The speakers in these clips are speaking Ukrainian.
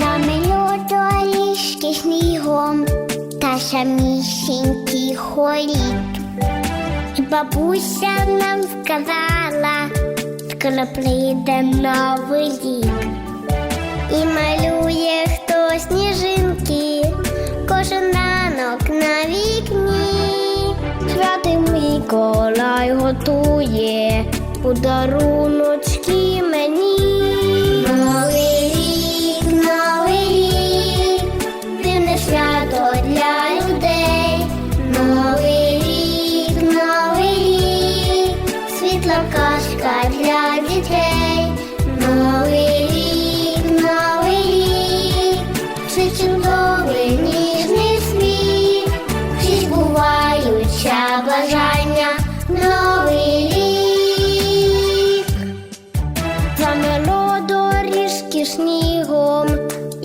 Замельота ліжки снігом та самісінький хоріт. І бабуся нам сказала, скоро прийде новий рік. І малює хто сніжинки, кожен ранок на вікні. Святий Миколай готує подаруночки мені.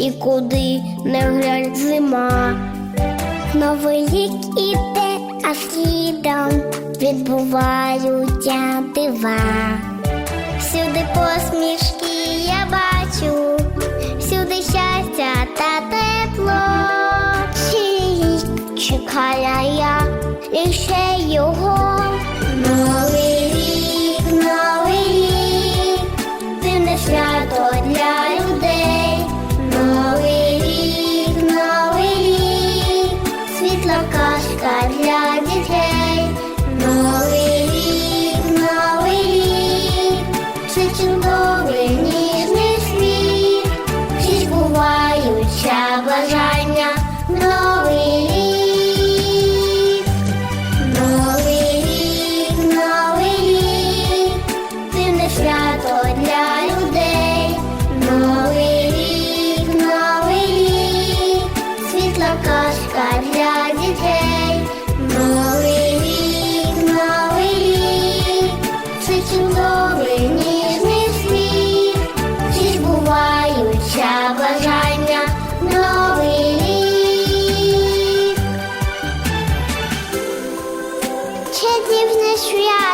І куди не глянь зима. Новий рік іде, а слідом відбуваються дива. Всюди посмішки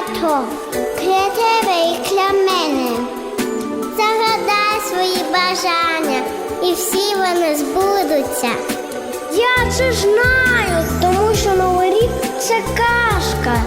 свято тебе і для мене. Загадай свої бажання, і всі вони збудуться. Я це знаю, тому що Новий рік це дивне